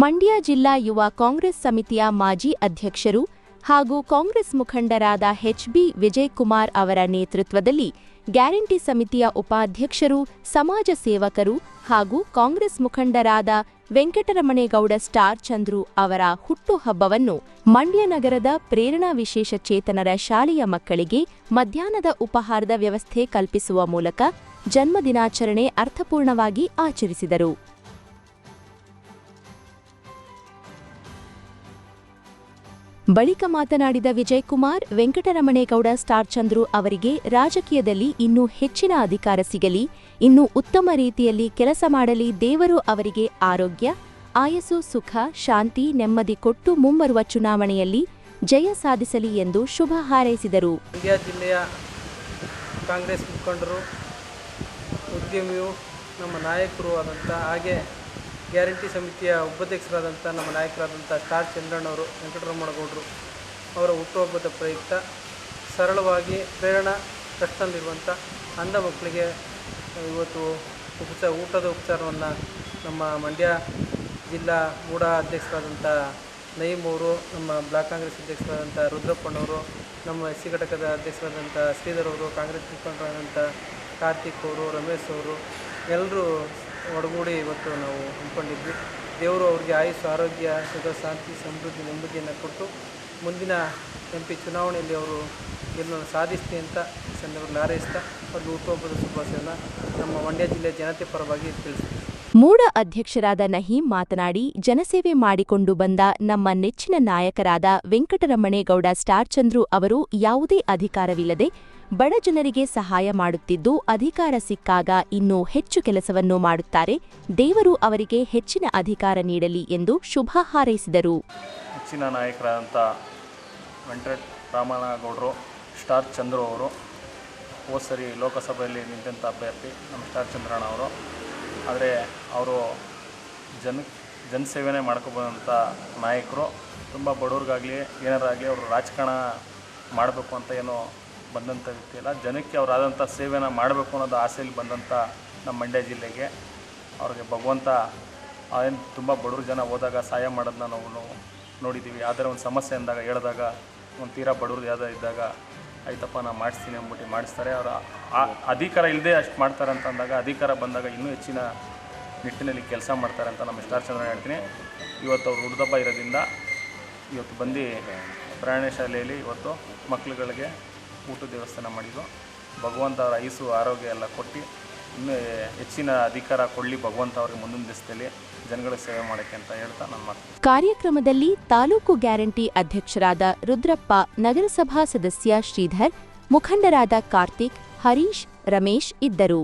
ಮಂಡ್ಯ ಜಿಲ್ಲಾ ಯುವ ಕಾಂಗ್ರೆಸ್ ಸಮಿತಿಯ ಮಾಜಿ ಅಧ್ಯಕ್ಷರು ಹಾಗೂ ಕಾಂಗ್ರೆಸ್ ಮುಖಂಡರಾದ ಎಚ್ಬಿ ವಿಜಯಕುಮಾರ್ ಅವರ ನೇತೃತ್ವದಲ್ಲಿ ಗ್ಯಾರಂಟಿ ಸಮಿತಿಯ ಉಪಾಧ್ಯಕ್ಷರು, ಸಮಾಜ ಸೇವಕರು ಹಾಗೂ ಕಾಂಗ್ರೆಸ್ ಮುಖಂಡರಾದ ವೆಂಕಟರಮಣೇಗೌಡ ಸ್ಟಾರ್ ಚಂದ್ರು ಅವರ ಹುಟ್ಟುಹಬ್ಬವನ್ನು ಮಂಡ್ಯ ನಗರದ ಪ್ರೇರಣಾ ವಿಶೇಷ ಚೇತನರ ಶಾಲೆಯ ಮಕ್ಕಳಿಗೆ ಮಧ್ಯಾಹ್ನದ ಉಪಹಾರದ ವ್ಯವಸ್ಥೆ ಕಲ್ಪಿಸುವ ಮೂಲಕ ಜನ್ಮದಿನಾಚರಣೆ ಅರ್ಥಪೂರ್ಣವಾಗಿ ಆಚರಿಸಿದರು. ಬಳಿಕ ಮಾತನಾಡಿದ ವಿಜಯಕುಮಾರ್, ವೆಂಕಟರಮಣೇಗೌಡ, ಸ್ಟಾರ್ ಚಂದ್ರು ಅವರಿಗೆ ರಾಜಕೀಯದಲ್ಲಿ ಇನ್ನೂ ಹೆಚ್ಚಿನ ಅಧಿಕಾರ ಸಿಗಲಿ, ಇನ್ನೂ ಉತ್ತಮ ರೀತಿಯಲ್ಲಿ ಕೆಲಸ ಮಾಡಲಿ, ದೇವರು ಅವರಿಗೆ ಆರೋಗ್ಯ ಆಯಸು ಸುಖ, ಶಾಂತಿ, ನೆಮ್ಮದಿ ಕೊಟ್ಟು ಮುಂಬರುವ ಚುನಾವಣೆಯಲ್ಲಿ ಜಯ ಸಾಧಿಸಲಿ ಎಂದು ಶುಭ ಹಾರೈಸಿದರು. ಜಿಲ್ಲೆಯ ಕಾಂಗ್ರೆಸ್ ಮುಖಂಡರು, ಉದ್ಯಮಿಯು ನಮ್ಮ ನಾಯಕರು ಆದಂಥ ಹಾಗೆ ಗ್ಯಾರಂಟಿ ಸಮಿತಿಯ ಉಪಾಧ್ಯಕ್ಷರಾದಂಥ ನಮ್ಮ ನಾಯಕರಾದಂಥ ಸ್ಟಾರ್ ಚಂದ್ರಣ್ಣವರು ವೆಂಕಟರಮಣಗೌಡರು ಅವರ ಹುಟ್ಟುಹಬ್ಬದ ಪ್ರಯುಕ್ತ ಸರಳವಾಗಿ ಪ್ರೇರಣಾ ಟ್ರಸ್ಟ್ನಲ್ಲಿರುವಂಥ ಅಂಧ ಮಕ್ಕಳಿಗೆ ಇವತ್ತು ಉಪಚಾರ ಊಟದ ಉಪಚಾರವನ್ನು ನಮ್ಮ ಮಂಡ್ಯ ಜಿಲ್ಲಾ ಮೂಡ ಅಧ್ಯಕ್ಷರಾದಂಥ ನಯೀಮ್ ಅವರು, ನಮ್ಮ ಬ್ಲಾಕ್ ಕಾಂಗ್ರೆಸ್ ಅಧ್ಯಕ್ಷರಾದಂಥ ರುದ್ರಪ್ಪನವರು ನಮ್ಮ ಎಸ್ ಸಿ ಘಟಕದ ಅಧ್ಯಕ್ಷರಾದಂಥ ಶ್ರೀಧರ್ ಅವರು, ಕಾಂಗ್ರೆಸ್ ಮುಖಂಡರಾದಂಥ ಕಾರ್ತಿಕ್ ಅವರು, ರಮೇಶ್ ಅವರು ಎಲ್ಲರೂ ಒಡಗೂಡಿ ಇವತ್ತು ನಾವು ಹಮ್ಮಿಕೊಂಡಿದ್ವಿ. ದೇವರು ಅವ್ರಿಗೆ ಆಯುಸ್ಸು, ಆರೋಗ್ಯ, ಸುಖ, ಶಾಂತಿ, ಸಮೃದ್ಧಿ, ನೆಮ್ಮದಿಯನ್ನು ಕೊಟ್ಟು ಮುಂದಿನ ಎಂ ಪಿ ಚುನಾವಣೆಯಲ್ಲಿ ಅವರು ಗೆಲುವನ್ನು ಸಾಧಿಸ್ತೀನಿ ಅಂತ ಈ ಸಂದರ್ಭದಲ್ಲಿ ಹಾರೈಸ್ತಾ ಅವ್ರಿಗೆ ಹುಟ್ಟುಹಬ್ಬದ ಶುಭಾಶಯನ ನಮ್ಮ ಮಂಡ್ಯ ಜಿಲ್ಲೆಯ ಜನತೆ ಪರವಾಗಿ ತಿಳಿಸ್ತೀನಿ. ಮೂಡ ಅಧ್ಯಕ್ಷರಾದ ನಹೀಂ ಮಾತನಾಡಿ, ಜನಸೇವೆ ಮಾಡಿಕೊಂಡು ಬಂದ ನಮ್ಮ ನೆಚ್ಚಿನ ನಾಯಕರಾದ ವೆಂಕಟರಮಣೇಗೌಡ ಸ್ಟಾರ್ ಚಂದ್ರು ಅವರು ಯಾವುದೇ ಅಧಿಕಾರವಿಲ್ಲದೆ ಬಡ ಜನರಿಗೆ ಸಹಾಯ ಮಾಡುತ್ತಿದ್ದು ಅಧಿಕಾರ ಸಿಕ್ಕಾಗ ಇನ್ನೂ ಹೆಚ್ಚು ಕೆಲಸವನ್ನು ಮಾಡುತ್ತಾರೆ. ದೇವರು ಅವರಿಗೆ ಹೆಚ್ಚಿನ ಅಧಿಕಾರ ನೀಡಲಿ ಎಂದು ಶುಭ ಹಾರೈಸಿದರು. ಹೆಚ್ಚಿನ ನಾಯಕರಾದಂಥ ರಾಮನಗೌಡರು ಸ್ಟಾರ್ ಚಂದ್ರು ಅವರು ಹೋದ ಸರಿ ಲೋಕಸಭೆಯಲ್ಲಿ ನಿಂತಂಥ ಅಭ್ಯರ್ಥಿ ನಮ್ಮ ಸ್ಟಾರ್ ಚಂದ್ರಣ್ಣ ಅವರು. ಆದರೆ ಅವರು ಜನ, ಜನಸೇವೆನೇ ಮಾಡ್ಕೊಬಂದಂಥ ನಾಯಕರು. ತುಂಬ ಬಡವ್ರಿಗಾಗಲಿ, ಏನಾರಾಗಲಿ ಅವರು ರಾಜಕಾರಣ ಮಾಡಬೇಕು ಅಂತ ಏನೋ ಬಂದಂಥ ವ್ಯಕ್ತಿ ಅಲ್ಲ. ಜನಕ್ಕೆ ಅವರಾದಂಥ ಸೇವೆನ ಮಾಡಬೇಕು ಅನ್ನೋದು ಆಸೆಯಲ್ಲಿ ಬಂದಂಥ ನಮ್ಮ ಮಂಡ್ಯ ಜಿಲ್ಲೆಗೆ ಅವ್ರಿಗೆ ಭಗವಂತ ಏನು ತುಂಬ ಬಡವ್ರ ಜನ ಹೋದಾಗ ಸಹಾಯ ಮಾಡೋದನ್ನ ನಾವು ನೋಡಿದ್ದೀವಿ. ಆದರೆ ಒಂದು ಸಮಸ್ಯೆ ಅಂದಾಗ, ಹೇಳಿದಾಗ, ಒಂದು ತೀರಾ ಬಡವ್ರು ಯಾವುದೋ ಇದ್ದಾಗ, ಆಯ್ತಪ್ಪ ನಾನು ಮಾಡಿಸ್ತೀನಿ ಅಂದ್ಬಿಟ್ಟು ಮಾಡಿಸ್ತಾರೆ. ಅವರ ಅಧಿಕಾರ ಇಲ್ಲದೆ ಅಷ್ಟು ಮಾಡ್ತಾರೆ ಅಂತ ಅಂದಾಗ, ಅಧಿಕಾರ ಬಂದಾಗ ಇನ್ನೂ ಹೆಚ್ಚಿನ ನಿಟ್ಟಿನಲ್ಲಿ ಕೆಲಸ ಮಾಡ್ತಾರೆ ಅಂತ ನಮ್ಮ ಚಂದ್ರ ಹೇಳ್ತೀನಿ. ಇವತ್ತು ಅವ್ರು ಹುಡ್ದಬ್ಬ ಇರೋದ್ರಿಂದ ಇವತ್ತು ಬಂದು ಪ್ರಾಣಿ ಶಾಲೆಯಲ್ಲಿ ಇವತ್ತು ಮಕ್ಕಳುಗಳಿಗೆ ಊಟದ ದೇವಸ್ಥಾನ ಮಾಡಿದ್ರು ಭಗವಂತ ಅವರ ಐಸು ಆರೋಗ್ಯ ಎಲ್ಲ ಕೊಟ್ಟು ಇನ್ನೂ ಹೆಚ್ಚಿನ ಅಧಿಕಾರ ಕೊಡಲಿ ಭಗವಂತ ಅವ್ರಿಗೆ ಮುಂದಿನ ದಿವಸದಲ್ಲಿ ಜನಗಳ ಸೇವೆ ಮಾಡೋಕ್ಕೆ ಅಂತ ಹೇಳ್ತಾ ನನ್ನ ಮಾತು. ಕಾರ್ಯಕ್ರಮದಲ್ಲಿ ತಾಲೂಕು ಗ್ಯಾರಂಟಿ ಅಧ್ಯಕ್ಷರಾದ ರುದ್ರಪ್ಪ, ನಗರಸಭಾ ಸದಸ್ಯ ಶ್ರೀಧರ್, ಮುಖಂಡರಾದ ಕಾರ್ತಿಕ್, ಹರೀಶ್, ರಮೇಶ್ ಇದ್ದರು.